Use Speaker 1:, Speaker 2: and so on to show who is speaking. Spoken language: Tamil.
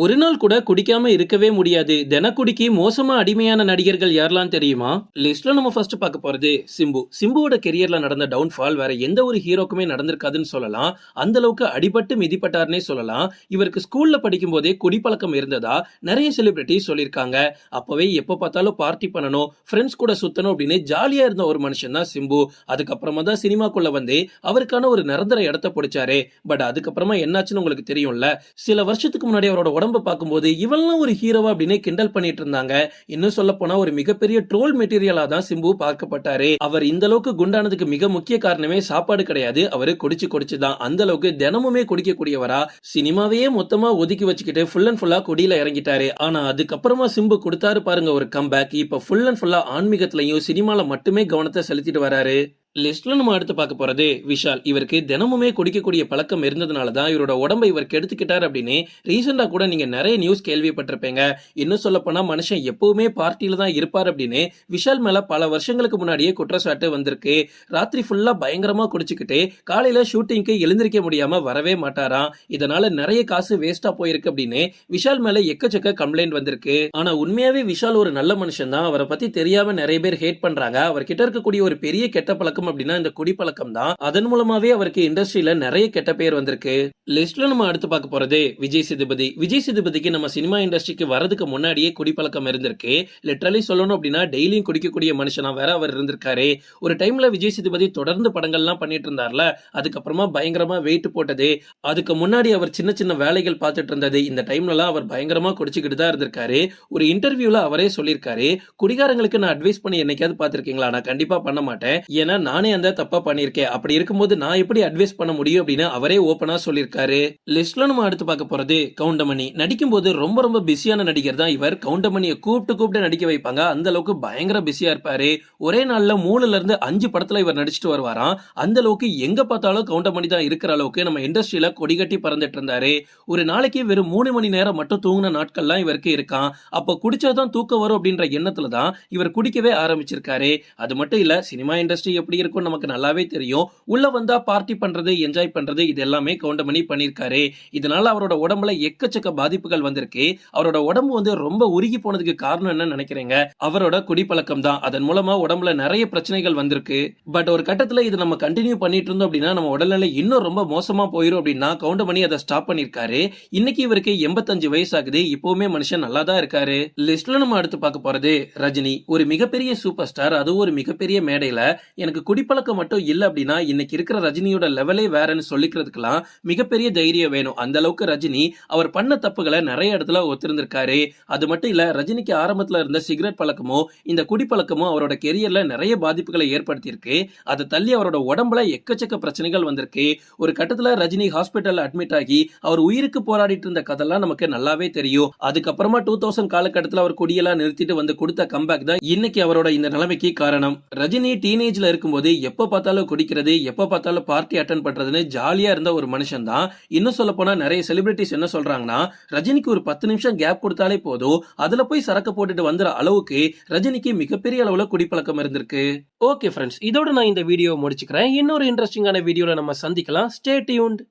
Speaker 1: ஒரு நாள் கூட குடிக்காம இருக்கவே முடியாது. தினக்குடிக்கு மோசமா அடிமையான நடிகர்கள் யாரெல்லாம் தெரியுமா? லிஸ்ட்ல நம்ம ஃபர்ஸ்ட் பார்க்க போறது சிம்பு. சிம்புவோட கெரியர்ல நடந்த டவுன்ஃபால் வேற எந்த ஒரு ஹீரோக்குமே நடந்திருக்காதுன்னு சொல்லலாம். அந்த அளவுக்கு அடிபட்டு மிதிப்பட்டார்னே சொல்லலாம். இவருக்கு ஸ்கூல்ல படிக்கும் போதே குடிப்பழக்கம் இருந்ததா? நிறைய செலிபிரிட்டிஸ் சொல்லியிருக்காங்க. அப்பவே எப்ப பார்த்தாலும் பார்ட்டி பண்ணணும் ஃப்ரெண்ட்ஸ் கூட சுத்தணும் அப்படின்னு ஜாலியா இருந்த ஒரு மனுஷன் தான் சிம்பு. அதுக்கப்புறமா தான் சினிமாக்குள்ள வந்து அவருக்கான ஒரு நிரந்தர இடத்த பிடிச்சாரு. பட் அதுக்கப்புறமா என்னாச்சுன்னு உங்களுக்கு தெரியும்ல? சில வருஷத்துக்கு முன்னாடி அவரோட உடம்பு பார்க்கும்போது இவெல்லாம் ஒரு ஹீரோவா அப்படின்னு கிண்டல் பண்ணிட்டு இருந்தாங்க. இன்னும் சொல்ல போனா ஒரு மிகப்பெரிய ட்ரோல் மெட்டீரியலா தான் சிம்பு பார்க்கப்பட்டாரு. அவர் இந்த அளவுக்கு குண்டானதுக்கு மிக முக்கிய காரணமே சாப்பாடு கிடையாது. அவரு குடிச்சு குடிச்சு தான். அந்த அளவுக்கு தினமுமே குடிக்கக்கூடியவரா சினிமாவையே மொத்தமா ஒதுக்கி வச்சுக்கிட்டு ஃபுல் அண்ட் ஃபுல்லா கொடியில இறங்கிட்டாரு. ஆனா அதுக்கப்புறமா சிம்பு கொடுத்தாரு பாருங்க ஒரு கம்பேக் இப்ப ஃபுல் அண்ட் ஃபுல்லா ஆன்மீகத்திலையும் சினிமால மட்டுமே கவனத்தை செலுத்திட்டு வராரு. லிஸ்ட்ல நம்ம அடுத்து பார்க்க போறது விஷால். இவருக்கு தினமுமே குடிக்கக்கூடிய பழக்கம் இருந்ததுனால தான் இவரோட உடம்பை இவர் கெடுத்துக்கிட்டார் அப்படின்னு ரீசெண்டா கூட நீங்க நிறைய நியூஸ் கேள்விப்பட்டிருப்பீங்க. இன்னும் சொல்ல போனா மனுஷன் எப்பவுமே பார்ட்டியில தான் இருப்பார் அப்படின்னு விஷால் மேல பல வருஷங்களுக்கு முன்னாடியே குற்றச்சாட்டு வந்திருக்கு. ராத்திரி ஃபுல்லா பயங்கரமா குடிச்சுக்கிட்டு காலையில ஷூட்டிங்க்கு எழுந்திருக்க முடியாம வரவே மாட்டாராம். இதனால நிறைய காசு வேஸ்டா போயிருக்கு அப்படின்னு விஷால் மேல எக்கச்சக்க கம்ப்ளைண்ட் வந்திருக்கு. ஆனா உண்மையாவே விஷால் ஒரு நல்ல மனுஷன் தான். அவரை பத்தி தெரியாம நிறைய பேர் ஹேட் பண்றாங்க. அவர்கிட்ட இருக்கக்கூடிய ஒரு பெரிய கெட்ட பழக்கம் அப்படின்னா இந்த குடிப்பழக்கம் தான். அதன் மூலமாவே அவருக்கு இண்டஸ்ட்ரியில நிறைய கெட்ட பேர் வந்திருக்கு. லிஸ்ட்ல நம்ம அடுத்து பார்க்க போறது விஜய் சேதுபதி. விஜய் சேதுபதிக்கு நம்ம சினிமா இண்டஸ்ட்ரிக்கு வரதுக்கு முன்னாடியே குடிப்பழக்கம் இருந்திருக்கு. லிட்டரலி சொல்லணும் அப்படின்னா டெய்லியும் குடிக்கக்கூடிய மனுஷனா வேற அவர் இருந்திருக்காரு. ஒரு டைம்ல விஜய் சேதுபதி தொடர்ந்து படங்கள்லாம் பண்ணிட்டு இருந்தார்ல அதுக்கப்புறமா பயங்கரமா வெயிட் போட்டது. அதுக்கு முன்னாடி அவர் சின்ன சின்ன வேலைகள் பார்த்துட்டு இருந்தது. இந்த டைம்லலாம் அவர் பயங்கரமா குடிச்சுக்கிட்டு தான் இருந்திருக்காரு. ஒரு இன்டர்வியூல அவரே சொல்லியிருக்காரு. குடிகாரங்களுக்கு நான் அட்வைஸ் பண்ணி என்னைக்காவது பார்த்திருக்கீங்களா? நான் கண்டிப்பா பண்ண மாட்டேன். ஏன்னா நானே அந்த தப்பா பண்ணியிருக்கேன் அப்படி இருக்கும்போது நான் எப்படி அட்வைஸ் பண்ண முடியும் அப்படின்னு அவரே ஓப்பனா சொல்லியிருக்காரு. லிஸ்ட்ல நம்ம அடுத்து பார்க்க போறது கவுண்டமணி. நடிக்கும் போது ரொம்ப ரொம்ப பிஸியான நடிகர் தான் இவர். கவுண்டமணியை கூப்பிட்டு கூப்பிட்டு நடிக்க வைப்பாங்க. அந்த அளவுக்கு பயங்கர பிஸியா இருப்பாரு. ஒரே நாள்ல மூணுல இருந்து அஞ்சு படத்துல இவர் நடிச்சிட்டு வருவாராம். அந்த அளவுக்கு எங்க பார்த்தாலும் கவுண்டமணி தான் இருக்கிற அளவுக்கு நம்ம இண்டஸ்ட்ரியில கொடிகட்டி பறந்துட்டு இருந்தாரு. ஒரு நாளைக்கு வெறும் மூணு மணி நேரம் மட்டும் தூங்கின நாட்கள்லாம் இவருக்கு இருக்கான் அப்ப குடிச்சாதான் தூக்கம் வரும் அப்படின்ற எண்ணத்துல தான் இவர் குடிக்கவே ஆரம்பிச்சிருக்காரு. அது மட்டும் இல்ல சினிமா இண்டஸ்ட்ரி எப்படி இருக்கும் நமக்கு நல்லாவே தெரியும். உள்ள வந்தா பார்ட்டி பண்றது என்ஜாய் பண்றது இது எல்லாமே கவுண்டமணி பண்ணியிருக்காரு. இதனால அவரோட உடம்புல எக்கச்சக்க பாதிப்புகள் வந்திருக்கு. அவரோட உடம்பு வந்து ரொம்ப உருகி போனதுக்கு காரணம் என்ன நினைக்கிறீங்க? அவரோட குடிப்பழக்கம் தான். அதன் மூலமா உடம்புல நிறைய பிரச்சனைகள் வந்திருக்கு. பட் ஒரு கட்டத்துல இது நம்ம கண்டினியூ பண்ணிட்டு இருந்தோம் அப்படின்னா நம்ம உடல்நிலை இன்னும் ரொம்ப மோசமா போயிடும் அப்படின்னா கவுண்டமணி அதை ஸ்டாப் பண்ணிருக்காரு இன்னைக்கு இவருக்கு எண்பத்தஞ்சு வயசு ஆகுது இப்பவுமே மனுஷன் நல்லா தான் இருக்காரு. லிஸ்ட்ல நம்ம அடுத்து பார்க்க போறது ரஜினி. ஒரு மிகப்பெரிய சூப்பர் ஸ்டார் அதுவும் ஒரு மிகப்பெரிய மேடையில எனக்கு குடிப்பழக்கம் மட்டும் இல்லை அப்படின்னா இன்னைக்கு இருக்கிற ரஜினியோட லெவலே வேறன்னு சொல்லிக்கிறதுக்கெல்லாம் மிகப்பெரிய தைரியம் வேணும். அந்த அளவுக்கு ரஜினி அவர் பண்ண தப்புகளை நிறைய இடத்துல ஒத்திருந்திருக்காரு. அது மட்டும் இல்ல ரஜினிக்கு ஆரம்பத்துல இருந்த சிகரெட் பழக்கமோ இந்த குடிப்பழக்கமோ அவரோட கெரியர்ல நிறைய பாதிப்புகளை ஏற்படுத்தியிருக்கு. அதை தள்ளி அவரோட உடம்புல எக்கச்சக்க பிரச்சனைகள் வந்திருக்கு. ஒரு கட்டத்துல ரஜினி ஹாஸ்பிட்டல்ல அட்மிட் ஆகி அவர் உயிருக்கு போராடிட்டு இருந்த கதெல்லாம் நமக்கு நல்லாவே தெரியும். அதுக்கப்புறமா டூ தௌசண்ட் காலகட்டத்தில் அவர் குடியெல்லாம் நிறுத்திட்டு வந்து கொடுத்த கம்பேக் தான் இன்னைக்கு அவரோட இந்த நிலைமைக்கு காரணம். ரஜினி டீனேஜ்ல இருக்கும்போது எப்ப பார்த்தாலும் குடிக்கிறது எப்போ பார்த்தாலும் பார்ட்டி அட்டன் பண்ணுறதுன்னு ஜாலியாக இருந்த ஒரு மனுஷன் தான். இன்னும் சொல்ல போனால் நிறைய செலிபிரிட்டிஸ் என்ன சொல்கிறாங்கன்னா ரஜினிக்கு ஒரு பத்து நிமிஷம் கேப் கொடுத்தாலே போதும். அதில் போய் சரக்கு போட்டுட்டு வந்துற அளவுக்கு ரஜினிக்கு மிகப்பெரிய அளவில் குடிப்பழக்கம் இருந்திருக்கு. ஓகே ஃப்ரெண்ட்ஸ் இதோட நான் இந்த வீடியோ முடிச்சுக்கிறேன். இன்னொரு இன்ட்ரெஸ்டிங்கான வீடியோவில் நம்ம சந்திக்கலாம். Stay tuned